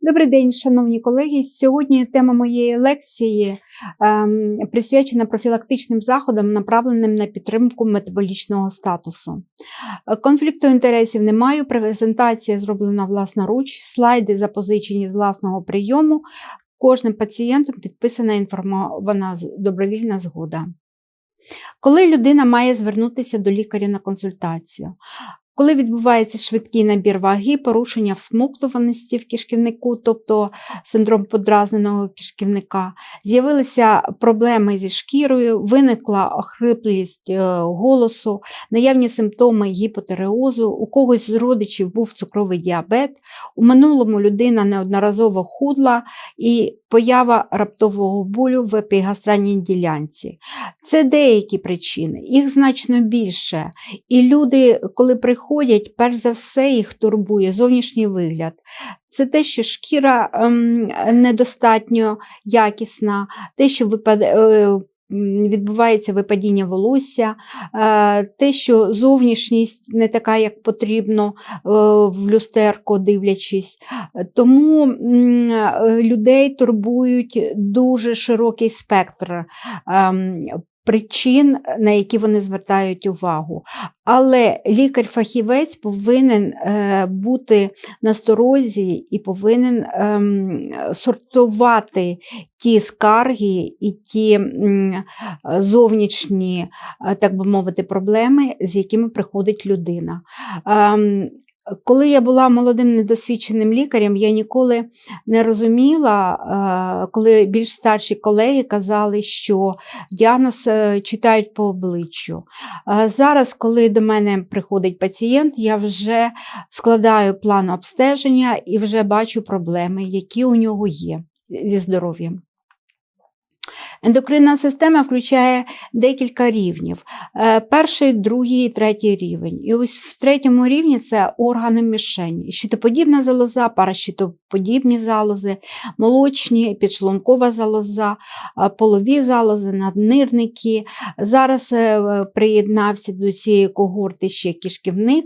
Добрий день, шановні колеги. Сьогодні тема моєї лекції ем, присвячена профілактичним заходам, направленим на підтримку метаболічного статусу. Конфлікту інтересів немає. Презентація зроблена власноруч, слайди запозичені з власного прийому. Кожним пацієнтом підписана інформована добровільна згода. Коли людина має звернутися до лікаря на консультацію, коли відбувається швидкий набір ваги, порушення всмоктуваності в кишківнику, тобто синдром подразненого кишківника, з'явилися проблеми зі шкірою, виникла охриплість е, голосу, наявні симптоми гіпотереозу, у когось з родичів був цукровий діабет, у минулому людина неодноразово худла і поява раптового болю в епігастральній ділянці. Це деякі причини, їх значно більше. І люди, коли приходять, перш за все їх турбує зовнішній вигляд. Це те, що шкіра ем, недостатньо якісна, те, що випад... е, відбувається випадіння волосся, е, те, що зовнішність не така, як потрібно е, в люстерко дивлячись. Тому людей турбують дуже широкий спектр ем, причин, на які вони звертають увагу. Але лікар-фахівець повинен е, бути насторозі і повинен ем, сортувати ті скарги і ті зовнішні, е, так би мовити, проблеми, з якими приходить людина. Коли я була молодим недосвідченим лікарем, я ніколи не розуміла, е, коли більш старші колеги казали, що діагноз е, читають по обличчю. Е, Зараз, коли до мене приходить пацієнт, я вже складаю план обстеження і вже бачу проблеми, які у нього є зі здоров'ям. Ендокринна система включає декілька рівнів. Е, Перший, другий третій рівень. І ось в третьому рівні це органи мішені. Щитоподібна залоза, паращитоподібні залози, молочні, підшлункова залоза, е, полові залози, наднирники. Зараз е, приєднався до цієї когорти ще кишківник.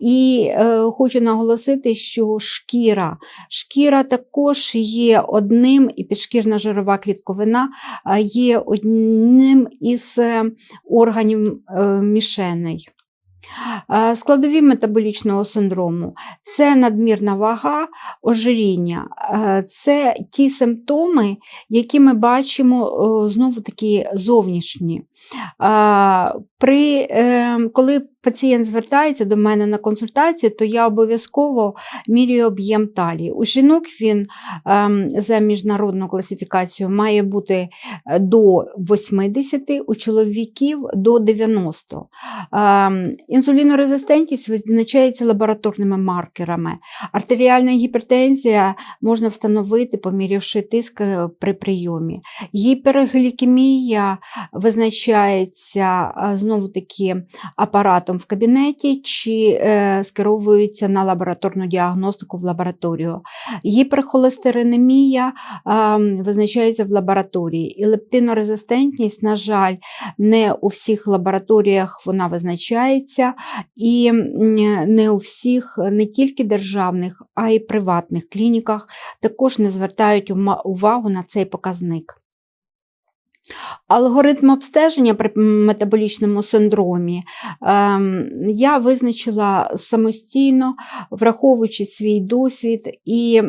І хочу наголосити, що шкіра. Шкіра також є одним, і підшкірна жирова клітковина є одним із е, органів е, мішеней. Складові метаболічного синдрому це надмірна вага, ожиріння, це ті симптоми, які ми бачимо знову таки зовнішні. При, е, коли пацієнт звертається до мене на консультацію, то я обов'язково міряю об'єм талії. У жінок він ем, за міжнародну класифікацію має бути е, до 80, у чоловіків до 90. Інсулінорезистентність визначається лабораторними маркерами. Артеріальна гіпертензія можна встановити, помірявши тиск е, при прийомі. Гіперглікемія визначається е, знову таки апаратом в кабінеті чи е, скеровується на лабораторну діагностику в лабораторію. Гіперхолестеринемія визначається в лабораторії. І лептинорезистентність, на жаль, не у всіх лабораторіях вона визначається, і не у всіх, не тільки державних, а й приватних клініках також не звертають увагу на цей показник. Алгоритм обстеження при метаболічному синдромі ем, я визначила самостійно, враховуючи свій досвід і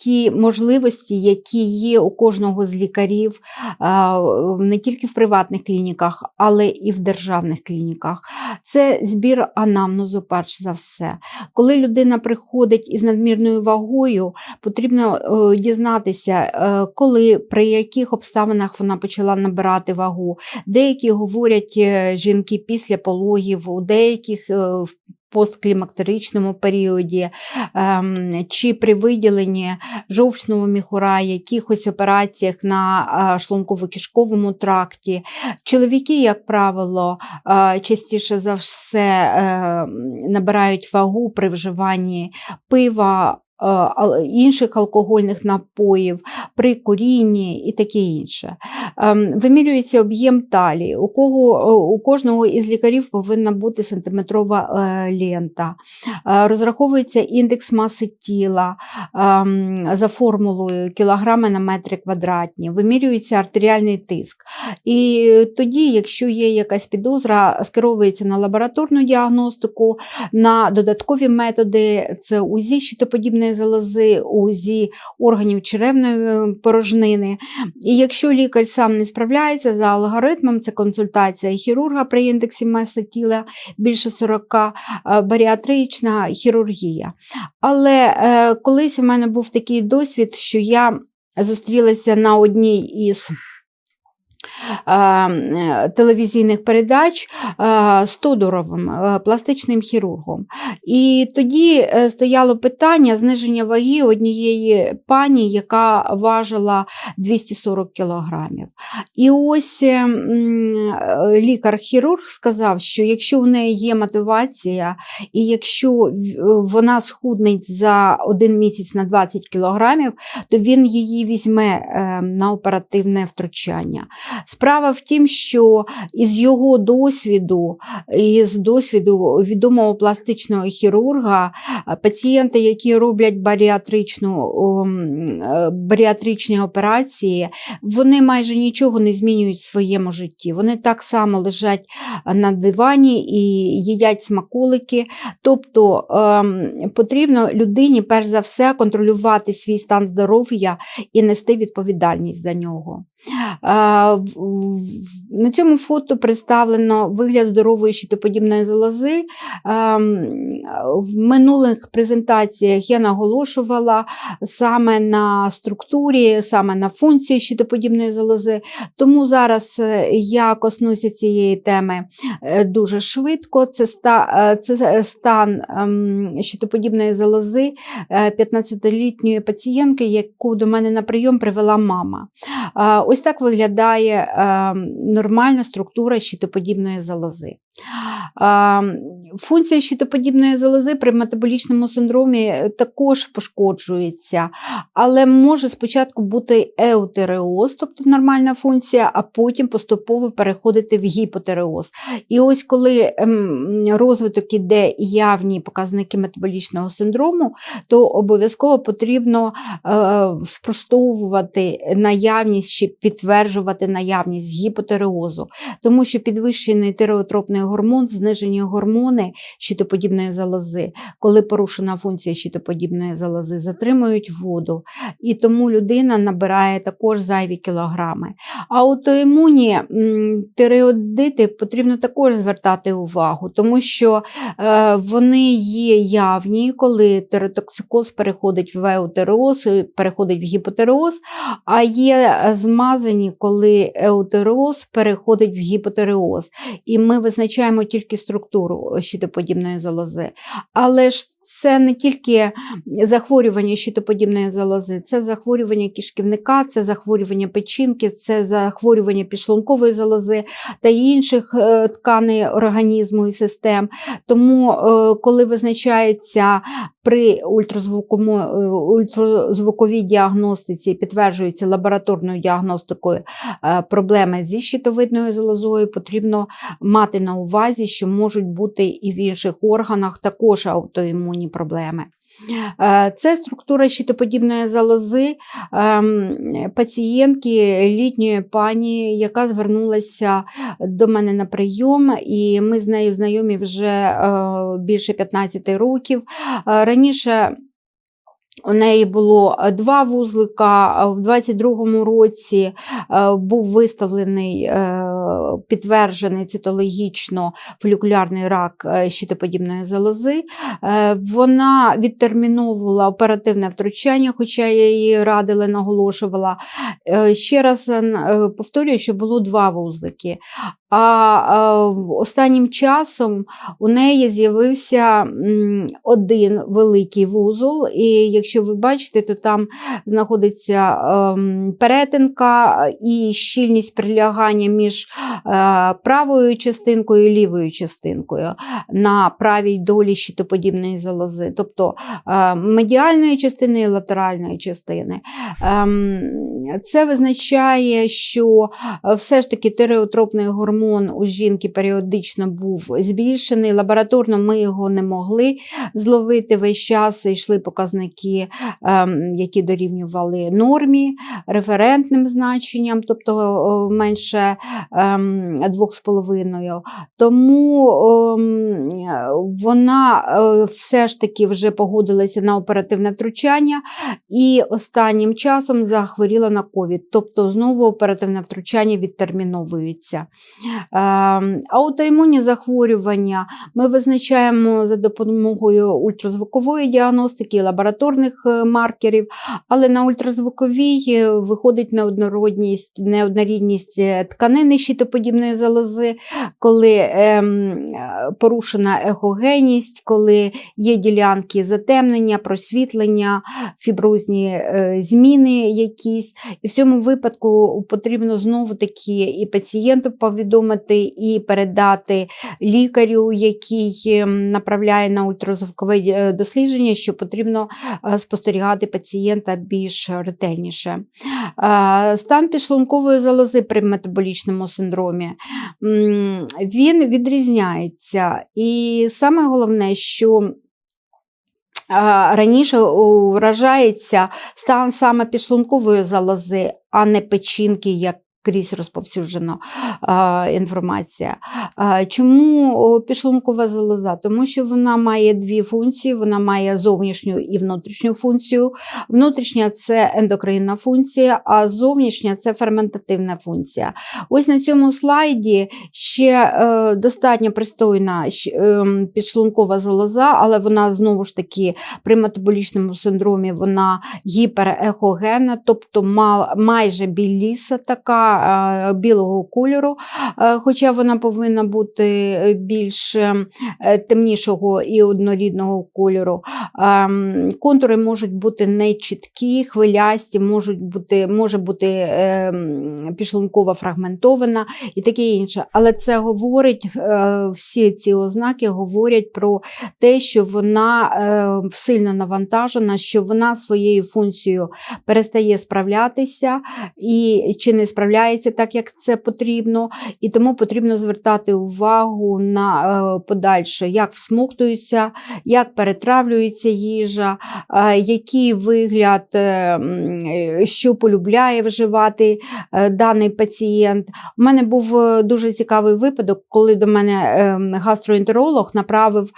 ті можливості, які є у кожного з лікарів не тільки в приватних клініках, але і в державних клініках. Це збір анамнезу, перш за все. Коли людина приходить із надмірною вагою, потрібно е, дізнатися, е, коли, при яких обставинах вона почала набирати вагу. Деякі говорять е, жінки після пологів, у деяких постклімактеричному періоді, ем, чи при виділенні жовчного міхура, якихось операціях на а, шлунково-кишковому тракті. Чоловіки, як правило, е, частіше за все е, набирають вагу при вживанні пива інших алкогольних напоїв, при курінні і таке інше. Ем, Вимірюється об'єм талії. У, кого, у кожного із лікарів повинна бути сантиметрова е, лента. Е, Розраховується індекс маси тіла ем, за формулою кілограми на метри квадратні, вимірюється артеріальний тиск. І тоді, якщо є якась підозра, скеровується на лабораторну діагностику, на додаткові методи це УЗІ щитоподібної залози, УЗІ органів черевної е, порожнини. І якщо лікар сам не справляється за алгоритмом, це консультація хірурга при індексі маси тіла більше 40, е, баріатрична хірургія. Але е, колись у мене був такий досвід, що я зустрілася на одній із телевізійних передач з Тодоровим, е, пластичним хірургом. І тоді е, стояло питання зниження ваги однієї пані, яка важила 240 кілограмів. І ось е, лікар-хірург сказав, що якщо в неї є мотивація, і якщо вона схуднить за один місяць на 20 кілограмів, то він її візьме на оперативне втручання. Справа в тім, що із його досвіду, із досвіду відомого пластичного хірурга, е, пацієнти, які роблять баріатричну, е, баріатричні операції, вони майже нічого не змінюють в своєму житті. Вони так само лежать на дивані і їдять смаколики. Тобто ем, потрібно людині, перш за все, контролювати свій стан здоров'я і нести відповідальність за нього. На цьому фото представлено вигляд здорової щитоподібної залози. В минулих презентаціях я наголошувала саме на структурі, саме на функції щитоподібної залози. Тому зараз е, я коснуся цієї теми е, дуже швидко. Це, е, стан ем, щитоподібної залози е, 15-літньої пацієнтки, яку до мене на прийом привела мама. Ось так виглядає е, нормальна структура щитоподібної залози. Функція щитоподібної залози при метаболічному синдромі е, також пошкоджується, але може спочатку бути еутереоз, тобто нормальна функція, а потім поступово переходити в гіпотереоз. І ось коли ем, розвиток іде явні показники метаболічного синдрому, то обов'язково потрібно е, спростовувати наявність чи підтверджувати наявність гіпотереозу, тому що підвищений тиреотропний гормон, знижені гормони щитоподібної залози, коли порушена функція щитоподібної залози, затримують воду, і тому людина набирає також зайві кілограми. Аутоімунні м, тиреоїдити потрібно також звертати увагу, тому що е, вони є явні, коли тиреотоксикоз переходить в еутереоз, і переходить в гіпотереоз, а є е, змазані, коли еутереоз переходить в гіпотереоз. І ми визначаємо тільки структуру щитоподібної залози. Але ж це не тільки захворювання щитоподібної залози, це захворювання кишківника, це захворювання печінки, це захворювання підшлункової залози та інших е, тканей організму і систем. Тому, е, коли визначається при е, ультразвуковій діагностиці, підтверджується лабораторною діагностикою проблеми зі щитовидною залозою, потрібно мати на увазі, що можуть бути і в інших органах також аутоімунні проблеми. Е, Це структура щитоподібної залози ем, пацієнтки літньої пані, яка звернулася до мене на прийом, і ми з нею знайомі вже е, більше 15 років. Е, Раніше у неї було два вузлика, в 22-му році був виставлений, підтверджений цитологічно фолікулярний рак е, щитоподібної залози. Е, Вона відтерміновувала оперативне втручання, хоча я її радила, наголошувала. Е, Ще раз повторюю, що було два вузлики. А останнім часом у неї з'явився один великий вузол, і якщо ви бачите, то там знаходиться ем, перетинка і щільність прилягання між правою частинкою і лівою частинкою на правій долі щитоподібної залози, тобто е, медіальної частини і латеральної частини. Ем, це визначає, що все ж таки тиреотропний гормон у жінки періодично був збільшений. Лабораторно ми його не могли зловити весь час. Йшли показники, ем, які дорівнювали нормі, референтним значенням, тобто менше 2,5. Ем, Тому ем, вона е, все ж таки вже погодилася на оперативне втручання і останнім часом захворіла на ковід. Тобто знову оперативне втручання відтерміновується. Аутоімунні захворювання ми визначаємо за допомогою ультразвукової діагностики, лабораторних е, маркерів, але на ультразвуковій е, виходить неоднорідність е, тканини щитоподібної залози, коли ем, порушена ехогенність, коли є ділянки затемнення, просвітлення, фіброзні зміни якісь. І в цьому випадку потрібно знову таки і пацієнту повідомити, і передати лікарю, який ем, направляє на ультразвукове дослідження, що потрібно спостерігати пацієнта більш ретельніше. Стан підшлункової залози при метаболічному синдромі він відрізняється. І саме головне, що Раніше вражається стан саме підшлункової залози, а не печінки, як крізь розповсюджена інформація. Чому підшлункова залоза? Тому що вона має дві функції: вона має зовнішню і внутрішню функцію. Внутрішня це ендокринна функція, а зовнішня це ферментативна функція. Ось на цьому слайді ще е, достатньо пристойна ем, підшлункова залоза, але вона знову ж таки при метаболічному синдромі вона гіперехогенна, тобто майже біліса така білого кольору, хоча вона повинна бути більш е, темнішого і однорідного кольору. Контури можуть бути нечіткі, хвилясті, можуть бути, може бути е, пішлункова фрагментована і таке інше. Але це говорить, е, всі ці ознаки говорять про те, що вона сильно навантажена, що вона своєю функцією перестає справлятися і чи не справляється справляється так, як це потрібно, і тому потрібно звертати увагу на е, подальше, як всмоктується, як перетравлюється їжа, е, який вигляд, е, що полюбляє вживати даний пацієнт. У мене був дуже цікавий випадок, коли до мене гастроентеролог направив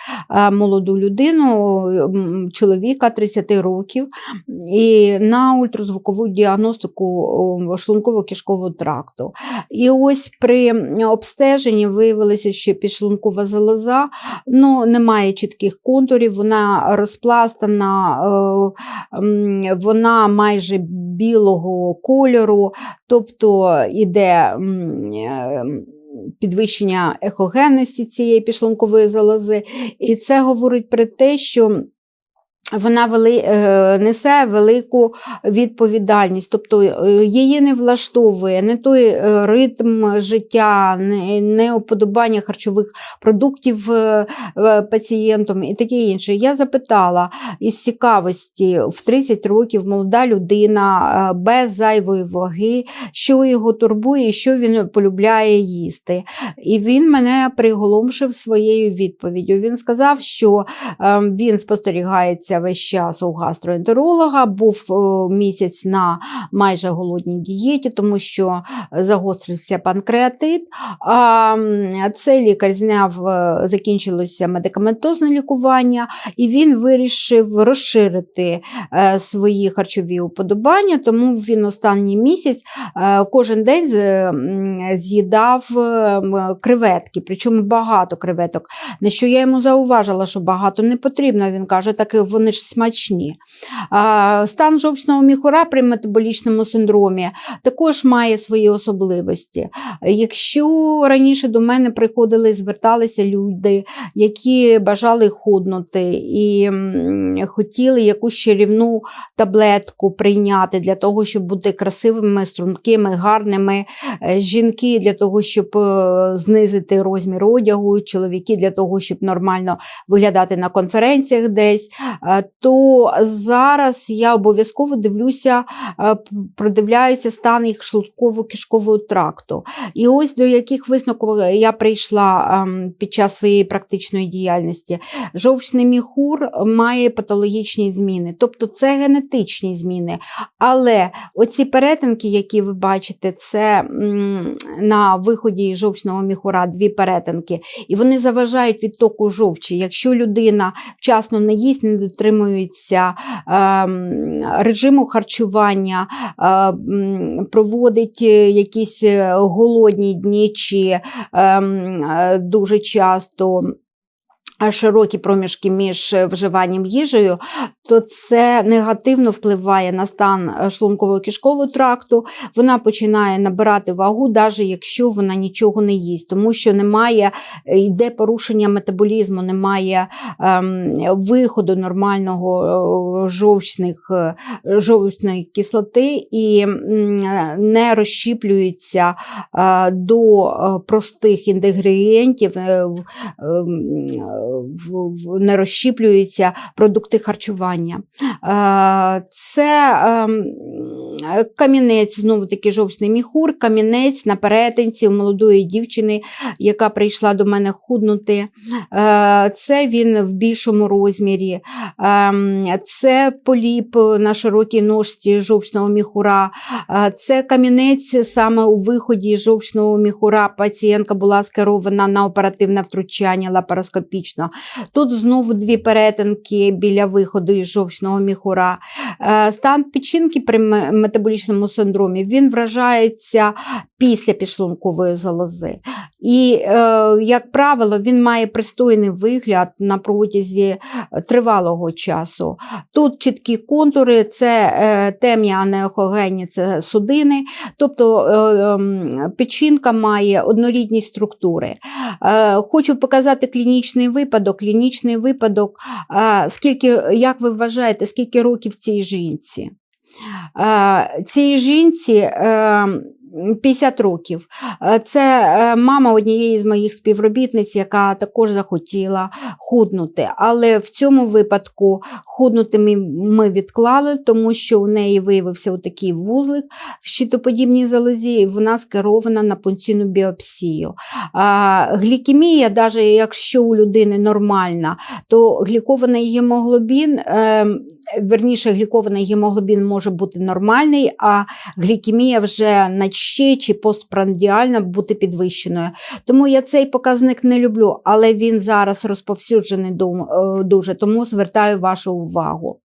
молоду людину, чоловіка 30 років, і на ультразвукову діагностику шлунково-кишкового тракту. І ось при обстеженні виявилося, що підшлункова залоза ну, не має чітких контурів, вона розпластана, е, вона майже білого кольору, тобто іде е, підвищення ехогенності цієї підшлункової залози. І це говорить про те, що вона вели, е, несе велику відповідальність, тобто е, її не влаштовує не той е, ритм життя, не, уподобання харчових продуктів пацієнтом і таке інше. Я запитала із цікавості в 30 років молода людина без зайвої ваги, що його турбує, що він полюбляє їсти. І він мене приголомшив своєю відповіддю. Він сказав, що ем, він спостерігається весь час у гастроентеролога, був е, місяць на майже голодній дієті, тому що загострився панкреатит. А цей лікар зняв, е, закінчилося медикаментозне лікування, і він вирішив розширити е, свої харчові уподобання, тому він останній місяць кожен день з'їдав креветки, причому багато креветок. На що я йому зауважила, що багато не потрібно. Він каже, так вони ж смачні. Стан жовчного міхура при метаболічному синдромі також має свої особливості. Якщо раніше до мене приходили і зверталися люди, які бажали худнути і хотіли якусь чарівну таблетку прийняти для того, щоб бути красивими, стрункими, гарними, е, жінки для того, щоб е, знизити розмір одягу, чоловіки для того, щоб нормально виглядати на конференціях десь, е, то зараз я обов'язково дивлюся, е, продивляюся стан їх шлунково-кишкового тракту. І ось до яких висновків я прийшла ем, під час своєї практичної діяльності. Жовчний міхур має патологічні зміни, тобто це генетичні зміни. Але оці перетинки, які ви бачите, це на виході жовчного міхура дві перетинки, і вони заважають відтоку жовчі. Якщо людина вчасно не їсть, не дотримується ем, режиму харчування, е, проводить е, якісь е, голодні дні чи ем, дуже часто. Широкі проміжки між вживанням їжею, то це негативно впливає на стан е, шлунково-кишкового тракту. Вона починає набирати вагу, навіть якщо вона нічого не їсть, тому що немає е, йде порушення метаболізму, немає ем, виходу нормального е, жовчних, жовчної кислоти і не розщіплюється е, до простих інгредієнтів, е, е, не розщіплюються продукти харчування. Е, Це ем, камінець, знову таки жовчний міхур, камінець на перетинці у молодої дівчини, яка прийшла до мене худнути. Е, Це він в більшому розмірі. Ем, Це поліп на широкій ножці жовчного міхура. Е, Це камінець саме у виході жовчного міхура. Пацієнтка була скерована на оперативне втручання лапароскопічно. Тут знову дві перетинки біля виходу із жовчного міхура. Е, Стан печінки при метаболічному синдромі він вражається після підшлункової залози. І, е, як правило, він має пристойний вигляд на протязі е, тривалого часу. Тут чіткі контури, це е, темні анеохогенні, це судини, тобто ем, печінка має однорідні структури. Хочу показати клінічний випадок. Клінічний випадок, скільки, як ви вважаєте, скільки років цій жінці? Е, Цій жінці е, 50 років. Е, Це е, мама однієї з моїх співробітниць, яка також захотіла худнути. Але в цьому випадку худнути ми, відклали, тому що у неї виявився такий вузлик в щитоподібній залозі, і вона скерована на пункційну біопсію. Глікемія, навіть якщо у людини нормальна, то глікований гемоглобін, е, верніше, глікований гемоглобін може бути нормальний, а глікемія вже наче чи постпрандіальна бути підвищеною. Тому я цей показник не люблю, але він зараз розповсюджений е, дуже, тому звертаю вашу увагу.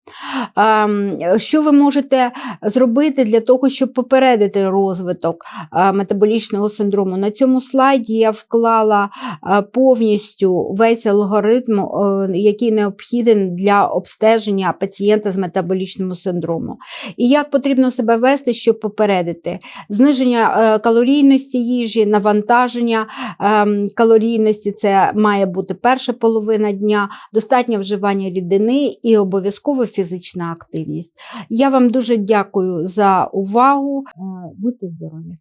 Ем, Що ви можете зробити для того, щоб попередити розвиток е, метаболічного синдрому? На цьому слайді я вклала е, повністю весь алгоритм, який необхідний для обстеження пацієнта з метаболічним синдромом. І як потрібно себе вести, щоб попередити зниження е, калорійності їжі, навантаження ем, калорійності це має бути перша половина дня, достатнє вживання рідини і обов'язково фізична активність. Я вам дуже дякую за увагу. Е, Будьте здорові!